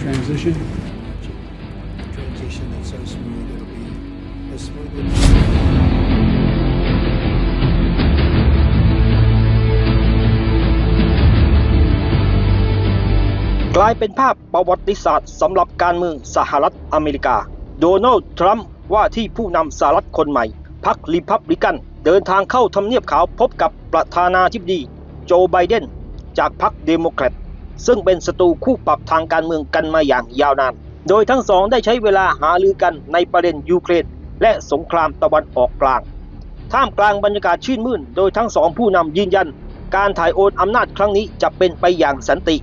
transition. transition that's so smooth. It'll be as smooth as. กลายเป็นภาพประวัติศาสตร์สำหรับการเมืองสหรัฐอเมริกา โดนัลด์ทรัมป์ว่าที่ผู้นำสหรัฐคนใหม่พรรคริพับลิกัน เดินทางเข้าทำเนียบขาวพบกับประธานาธิบดี โจไบเดน จากพรรคเดโมแครต ซึ่งเป็นศัตรูคู่ปรับทางการเมืองกันมาอย่างยาวนาน โดยทั้งสองได้ใช้เวลาหารือกันในประเด็นยูเครน และสงครามตะวันออกกลาง ท่ามกลางบรรยากาศชื่นมื่น โดยทั้งสองผู้นำยืนยัน การถ่ายโอนอำนาจครั้งนี้จะเป็นไปอย่างสันติ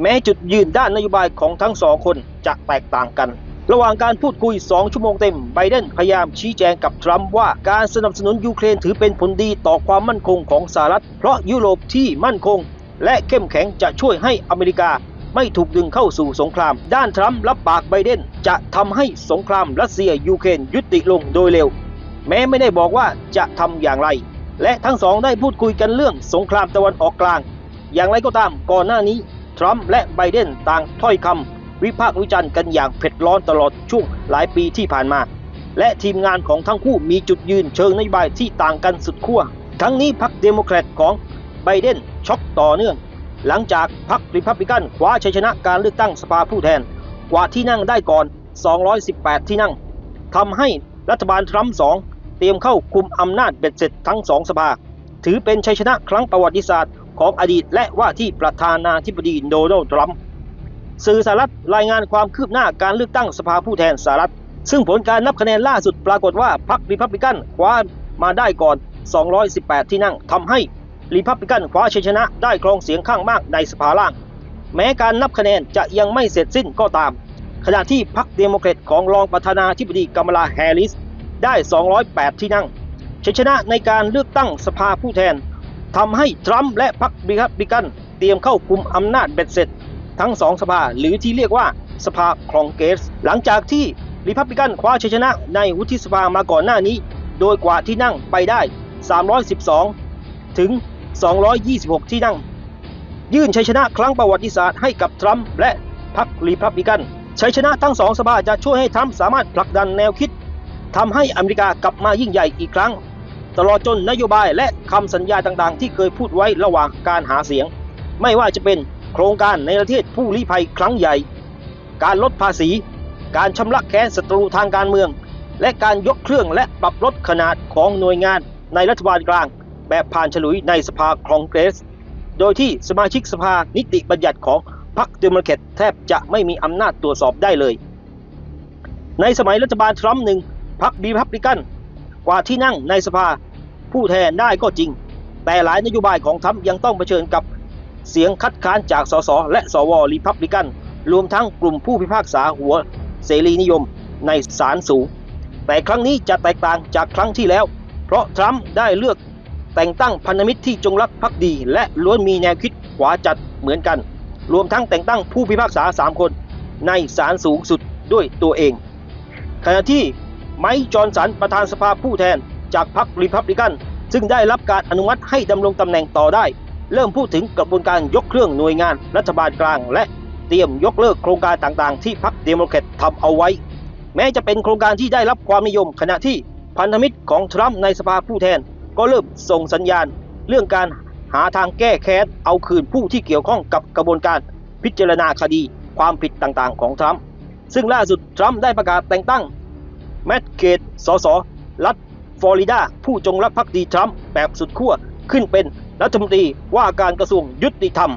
แม้จุดยืนด้านนโยบายของทั้งสองคนจะแตกต่างกันระหว่างการพูดคุย 2 ชั่วโมงเต็ม ไบเดนพยายามชี้แจงกับทรัมป์ว่าการสนับสนุนยูเครนถือเป็นผลดีต่อความมั่นคงของสหรัฐ เพราะยุโรปที่มั่นคง และเข้มแข็งจะช่วยให้อเมริกาไม่ถูกดึงเข้าสู่สงคราม ด้านทรัมป์รับปากไบเดนจะทำให้สงครามรัสเซียยูเครนยุติลงโดยเร็ว แม้ไม่ได้บอกว่าจะทำอย่างไร และทั้งสองได้พูดคุยกันเรื่องสงครามตะวันออกกลาง อย่างไรก็ตามก่อนหน้านี้ ทรัมป์และไบเดนต่างถ้อยคำวิพากษ์วิจารณ์กันอย่างเผ็ดร้อนตลอดช่วงหลายปีที่ผ่านมา และทีมงานของทั้งคู่มีจุดยืนเชิงนโยบายที่ต่างกันสุดขั้วทั้งนี้พรรคเดโมแครตของ ไบเดนช็อกต่อเนื่อง หลังจากพรรคริพับลิกันคว้าชัยชนะการเลือกตั้งสภาผู้แทน กว่าที่นั่งได้ก่อน 218 ที่นั่งทำให้รัฐบาลทรัมป์สองเตรียมเข้าคุมอำนาจเบ็ดเสร็จทั้งสองสภา ถือเป็นชัยชนะครั้งประวัติศาสตร์ของอดีตและว่าที่ประธานาธิบดีโดนัลด์ทรัมป์สื่อสหรัฐรายงานความคืบหน้าการเลือกตั้งสภาผู้แทนสหรัฐ ซึ่งผลการนับคะแนนล่าสุดปรากฏว่าพรรคริพับลิกันคว้ามาได้ก่อน 218 ที่นั่งทำให้ ริพับลิกันคว้าชัยชนะได้ครองเสียงข้างมากในสภาล่าง แม้การนับคะแนนจะยังไม่เสร็จสิ้นก็ตาม ขณะที่พรรคเดโมแครตของรองประธานาธิบดีกัมลาแฮร์ริส ได้ 208 ที่นั่งชัยชนะในการเลือกตั้งสภาผู้แทนทำให้ทรัมป์และพรรคริพับลิกันเตรียมเข้าคุมอำนาจเบ็ดเสร็จ ทั้งสองสภาหรือที่เรียกว่าสภาคองเกส หลังจากที่ริพับลิกันคว้าชัยชนะในวุฒิสภามาก่อนหน้านี้ โดยกว่าที่นั่งไปได้ 312 ถึง 226 ที่นั่ง ยื่นชัยชนะครั้งประวัติศาสตร์ให้กับทรัมป์และพรรครีพับลิกันชัยชนะทั้งสองสภาจะช่วยให้ทรัมป์สามารถผลักดันแนวคิดทำให้อเมริกากลับมายิ่งใหญ่อีกครั้ง ตลอดจนนโยบายและคำสัญญาต่างๆ ที่เคยพูดไว้ระหว่างการหาเสียง ไม่ว่าจะเป็นโครงการในประเทศผู้ลี้ภัยครั้งใหญ่ การลดภาษี การชำระแค้นศัตรูทางการเมือง และการยกเครื่องและปรับลดขนาดของหน่วยงานในรัฐบาลกลาง แบบผ่านฉลุยในสภาคองเกรส โดยที่สมาชิกสภานิติบัญญัติของพรรคเดโมแครตแทบจะไม่มีอำนาจตรวจสอบได้เลย ในสมัยรัฐบาลทรัมป์หนึ่งพรรครีพับลิกัน กว่าที่นั่งในสภาผู้แทนได้ก็จริง แต่หลายนโยบายของทรัมป์ยังต้องเผชิญกับเสียงคัดค้านจากสสและสวรีพับลิกัน รวมทั้งกลุ่มผู้พิพากษาหัวเสรีนิยมในศาลสูง แต่ครั้งนี้จะแตกต่างจากครั้งที่แล้ว เพราะทรัมป์ได้เลือก แต่งตั้งพันธมิตรที่จงรักภักดี และล้วนมีแนวคิดขวาจัดเหมือนกัน รวมทั้งแต่งตั้งผู้พิพากษา 3 คน ในศาลสูงสุดด้วยตัวเอง ขณะที่ไมค์จอห์นสันประธานสภาผู้แทนจากพรรครีพับลิกัน ซึ่งได้รับการอนุมัติให้ดำรงตำแหน่งต่อได้ เริ่มพูดถึงกระบวนการยกเครื่องหน่วยงานรัฐบาลกลาง และเตรียมยกเลิกโครงการต่างๆ ที่พรรคเดโมแครตทำเอาไว้ แม้จะเป็นโครงการที่ได้รับความนิยม ขณะที่พันธมิตรของทรัมป์ในสภาผู้แทน ก็เริ่มส่งสัญญาณ เรื่องการหาทางแก้แค้นเอาคืนผู้ที่เกี่ยวข้องกับกระบวนการพิจารณาคดีความผิดต่างๆ ของทรัมป์ซึ่งล่าสุดทรัมป์ได้ประกาศแต่งตั้ง แมตเกตสสรัฐฟลอริดา ผู้จงรักภักดีทรัมป์แบบสุดขั้วขึ้นเป็นรัฐมนตรีว่าการกระทรวงยุติธรรม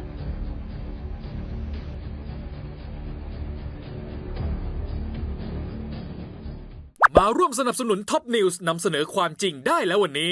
มาร่วมสนับสนุนท็อปนิวส์นำเสนอความจริงได้แล้ววันนี้